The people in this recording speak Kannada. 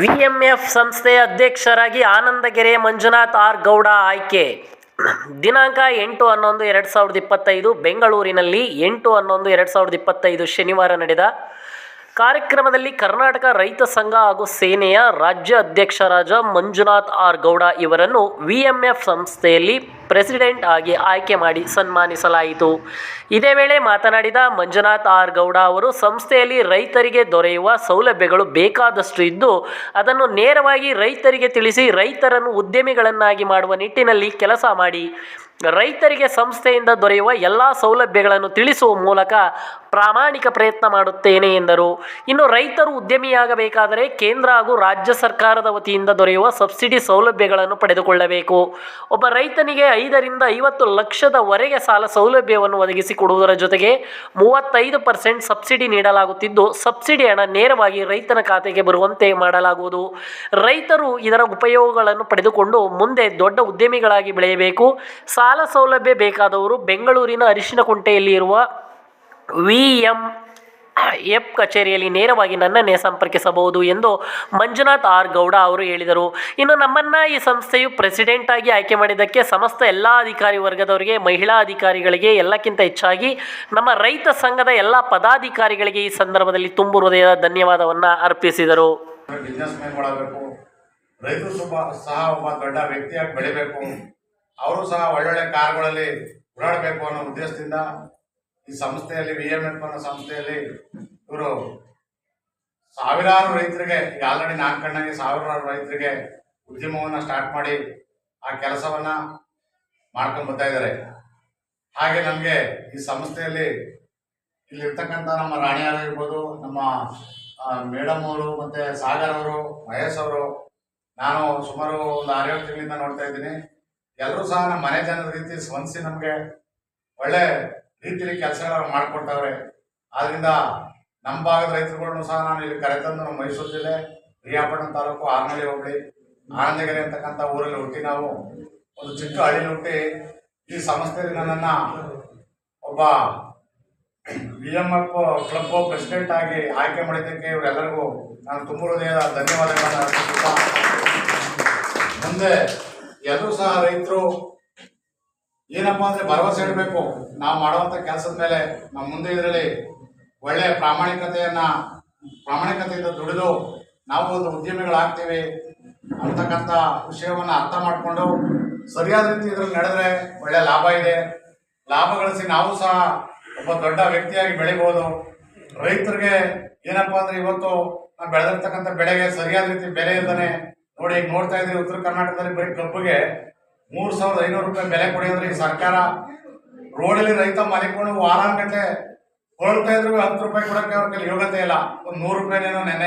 ವಿಎಂಎಫ್ ಸಂಸ್ಥೆಯ ಅಧ್ಯಕ್ಷರಾಗಿ ಆನಂದಗೆರೆ ಮಂಜುನಾಥ್ ಆರ್ ಗೌಡ ಆಯ್ಕೆ. ದಿನಾಂಕ ಎಂಟು ಹನ್ನೊಂದು, ಎರಡು ಸಾವಿರದ ಇಪ್ಪತ್ತೈದು, ಬೆಂಗಳೂರಿನಲ್ಲಿ ಎಂಟು ಹನ್ನೊಂದು, ಎರಡು ಸಾವಿರದ ಇಪ್ಪತ್ತೈದು ಶನಿವಾರ ನಡೆದ ಕಾರ್ಯಕ್ರಮದಲ್ಲಿ ಕರ್ನಾಟಕ ರೈತ ಸಂಘ ಹಾಗೂ ಸೇನೆಯ ರಾಜ್ಯ ಅಧ್ಯಕ್ಷರಾದ ಮಂಜುನಾಥ್ ಆರ್ ಗೌಡ ಇವರನ್ನು ವಿಎಂಎಫ್ ಸಂಸ್ಥೆಯಲ್ಲಿ ಪ್ರೆಸಿಡೆಂಟ್ ಆಗಿ ಆಯ್ಕೆ ಮಾಡಿ ಸನ್ಮಾನಿಸಲಾಯಿತು. ಇದೇ ವೇಳೆ ಮಾತನಾಡಿದ ಮಂಜುನಾಥ್ ಆರ್ ಗೌಡ ಅವರು, ಸಂಸ್ಥೆಯಲ್ಲಿ ರೈತರಿಗೆ ದೊರೆಯುವ ಸೌಲಭ್ಯಗಳು ಬೇಕಾದಷ್ಟು ಇದ್ದು, ಅದನ್ನು ನೇರವಾಗಿ ರೈತರಿಗೆ ತಿಳಿಸಿ ರೈತರನ್ನು ಉದ್ಯಮಿಗಳನ್ನಾಗಿ ಮಾಡುವ ನಿಟ್ಟಿನಲ್ಲಿ ಕೆಲಸ ಮಾಡಿ. ರೈತರಿಗೆ ಸಂಸ್ಥೆಯಿಂದ ದೊರೆಯುವ ಎಲ್ಲ ಸೌಲಭ್ಯಗಳನ್ನು ತಿಳಿಸುವ ಮೂಲಕ ಪ್ರಾಮಾಣಿಕ ಪ್ರಯತ್ನ ಮಾಡುತ್ತೇನೆ ಎಂದರು. ಇನ್ನು ರೈತರು ಉದ್ಯಮಿಯಾಗಬೇಕಾದರೆ ಕೇಂದ್ರ ಹಾಗೂ ರಾಜ್ಯ ಸರ್ಕಾರದ ವತಿಯಿಂದ ದೊರೆಯುವ ಸಬ್ಸಿಡಿ ಸೌಲಭ್ಯಗಳನ್ನು ಪಡೆದುಕೊಳ್ಳಬೇಕು. ಒಬ್ಬ ರೈತನಿಗೆ ಐದರಿಂದ ಐವತ್ತು ಲಕ್ಷದವರೆಗೆ ಸಾಲ ಸೌಲಭ್ಯವನ್ನು ಒದಗಿಸಿ ಕೊಡುವುದರ ಜೊತೆಗೆ ಮೂವತ್ತೈದು ಪರ್ಸೆಂಟ್ ಸಬ್ಸಿಡಿ ನೀಡಲಾಗುತ್ತಿದ್ದು, ಸಬ್ಸಿಡಿ ಹಣ ನೇರವಾಗಿ ರೈತನ ಖಾತೆಗೆ ಬರುವಂತೆ ಮಾಡಲಾಗುವುದು. ರೈತರು ಇದರ ಉಪಯೋಗಗಳನ್ನು ಪಡೆದುಕೊಂಡು ಮುಂದೆ ದೊಡ್ಡ ಉದ್ಯಮಿಗಳಾಗಿ ಬೆಳೆಯಬೇಕು. ಸಾಲ ಸೌಲಭ್ಯ ಬೇಕಾದವರು ಬೆಂಗಳೂರಿನ ಅರಿಶಿನಕುಂಟೆಯಲ್ಲಿ ಇರುವ ವಿ ಎಂ ಎಫ್ ಕಚೇರಿಯಲ್ಲಿ ನೇರವಾಗಿ ನನ್ನನ್ನೇ ಸಂಪರ್ಕಿಸಬಹುದು ಎಂದು ಮಂಜುನಾಥ್ ಆರ್ ಗೌಡ ಅವರು ಹೇಳಿದರು. ಇನ್ನು ನಮ್ಮನ್ನ ಈ ಸಂಸ್ಥೆಯು ಪ್ರೆಸಿಡೆಂಟ್ ಆಗಿ ಆಯ್ಕೆ ಮಾಡಿದ್ದಕ್ಕೆ ಸಮಸ್ತ ಎಲ್ಲ ಅಧಿಕಾರಿ ವರ್ಗದವರಿಗೆ, ಮಹಿಳಾ ಅಧಿಕಾರಿಗಳಿಗೆ, ಎಲ್ಲಕ್ಕಿಂತ ಹೆಚ್ಚಾಗಿ ನಮ್ಮ ರೈತ ಸಂಘದ ಎಲ್ಲ ಪದಾಧಿಕಾರಿಗಳಿಗೆ ಈ ಸಂದರ್ಭದಲ್ಲಿ ತುಂಬು ಹೃದಯದ ಧನ್ಯವಾದವನ್ನು ಅರ್ಪಿಸಿದರು. ರೈತರು ಸಹ ಒಬ್ಬ ದೊಡ್ಡ ವ್ಯಕ್ತಿಯಾಗಿ ಬೆಳಿಬೇಕು. ಅವರು ಸಹ ಒಳ್ಳೊಳ್ಳೆ ಕಾರ್ಗಳಲ್ಲಿ ಓಡಾಡಬೇಕು ಅನ್ನೋ ಉದ್ದೇಶದಿಂದ ಈ ಸಂಸ್ಥೆಯಲ್ಲಿ ವಿ ಎಂ ಎಫ್ ಅನ್ನೋ ಸಂಸ್ಥೆಯಲ್ಲಿ ಇವರು ಸಾವಿರಾರು ರೈತರಿಗೆ, ಈಗ ಆಲ್ರೆಡಿ ನಾಲ್ಕು ಕಣ್ಣಾಗಿ ಸಾವಿರಾರು ರೈತರಿಗೆ ಉದ್ಯಮವನ್ನು ಸ್ಟಾರ್ಟ್ ಮಾಡಿ ಆ ಕೆಲಸವನ್ನ ಮಾಡ್ಕೊಂಡು ಬರ್ತಾ ಇದ್ದಾರೆ. ಹಾಗೆ ನಮಗೆ ಈ ಸಂಸ್ಥೆಯಲ್ಲಿ ಇಲ್ಲಿರ್ತಕ್ಕಂಥ ನಮ್ಮ ರಾಣಿಯಾರು ಇರ್ಬೋದು, ನಮ್ಮ ಮೇಡಮ್ ಅವರು ಮತ್ತೆ ಸಾಗರ್ ಅವರು, ಮಹೇಶ್ ಅವರು, ನಾನು ಸುಮಾರು ಒಂದು ಆರೇಳು ತಿಂಗಳಿಂದ ನೋಡ್ತಾ ಇದ್ದೀನಿ. ಎಲ್ಲರೂ ಸಹ ನಮ್ಮ ಮನೆ ಜನದ ರೀತಿ ಸ್ಪಂದಿಸಿ ನಮಗೆ ಒಳ್ಳೆ ರೀತಿಯಲ್ಲಿ ಕೆಲಸಗಳನ್ನು ಮಾಡಿಕೊಡ್ತಾವ್ರೆ. ಆದ್ರಿಂದ ನಮ್ಮ ಭಾಗದ ರೈತರುಗಳನ್ನು ಸಹ ನಾನು ಇಲ್ಲಿ ಕರೆತಂದು ನಮ್ಮ ಮೈಸೂರು ಜಿಲ್ಲೆ ರಿಯಾಪಟ್ಟಣ ತಾಲೂಕು ಆರ್ನಳ್ಳಿ ಹೋಗ್ಲಿ ಆನಂದಗೆರೆ ಅಂತಕ್ಕಂಥ ಊರಲ್ಲಿ ಹುಟ್ಟಿ ನಾವು ಒಂದು ಚಿಕ್ಕ ಹಳ್ಳಿಲಿ ಹುಟ್ಟಿ ಈ ಸಂಸ್ಥೆಯಲ್ಲಿ ನನ್ನನ್ನು ಒಬ್ಬ B M F club president ಆಗಿ ಆಯ್ಕೆ ಮಾಡಿದ್ದಕ್ಕೆ ಇವರೆಲ್ಲರಿಗೂ ನಾನು ತುಂಬ ಹೃದಯದ ಧನ್ಯವಾದಗಳನ್ನು ಮುಂದೆ ಎಲ್ಲರೂ ಸಹ ರೈತರು, ಏನಪ್ಪ ಅಂದ್ರೆ ಭರವಸೆ ಇಡಬೇಕು. ನಾವು ಮಾಡುವಂತ ಕೆಲಸದ ಮೇಲೆ ನಮ್ಮ ಮುಂದೆ ಇದರಲ್ಲಿ ಒಳ್ಳೆಯ ಪ್ರಾಮಾಣಿಕತೆಯನ್ನ, ಪ್ರಾಮಾಣಿಕತೆಯಿಂದ ದುಡಿದು ನಾವು ಒಂದು ಉದ್ಯಮಿಗಳಾಗ್ತೀವಿ ಅಂತಕ್ಕಂಥ ವಿಷಯವನ್ನು ಅರ್ಥ ಮಾಡಿಕೊಂಡು ಸರಿಯಾದ ರೀತಿ ಇದ್ರಲ್ಲಿ ನಡೆದ್ರೆ ಒಳ್ಳೆ ಲಾಭ ಇದೆ. ಲಾಭ ಗಳಿಸಿ ನಾವು ಸಹ ಒಬ್ಬ ದೊಡ್ಡ ವ್ಯಕ್ತಿಯಾಗಿ ಬೆಳಿಬೋದು. ರೈತರಿಗೆ ಏನಪ್ಪಾ ಅಂದ್ರೆ ಇವತ್ತು ನಾವು ಬೆಳೆದಿರ್ತಕ್ಕಂಥ ಬೆಳೆಗೆ ಸರಿಯಾದ ರೀತಿ ಬೆಲೆ ಇದ್ದಾನೆ ನೋಡಿ, ಈಗ ನೋಡ್ತಾ ಇದ್ರೆ ಉತ್ತರ ಕರ್ನಾಟಕದಲ್ಲಿ ಬರೀ ಕಬ್ಬಿಗೆ ಮೂರ್ ಸಾವಿರದ ಐನೂರು ರೂಪಾಯಿ ಬೆಲೆ ಕೊಡಿಯೋದ್ರೆ ಈ ಸರ್ಕಾರ ರೋಡಲ್ಲಿ ರೈತ ಮಲಿಕೊಂಡು ವಾರಾನ್ಗಟ್ಟಲೆ ಹೊರಡ್ತಾ ಇದ್ರು, ಹತ್ತು ರೂಪಾಯಿ ಕೊಡಕ್ಕೆ ಅವ್ರ ಕೈಲಿ ಯೋಗ್ಯತೆ ಇಲ್ಲ. ಒಂದು ನೂರು ರೂಪಾಯಿನೇನೋ ನೆನೆ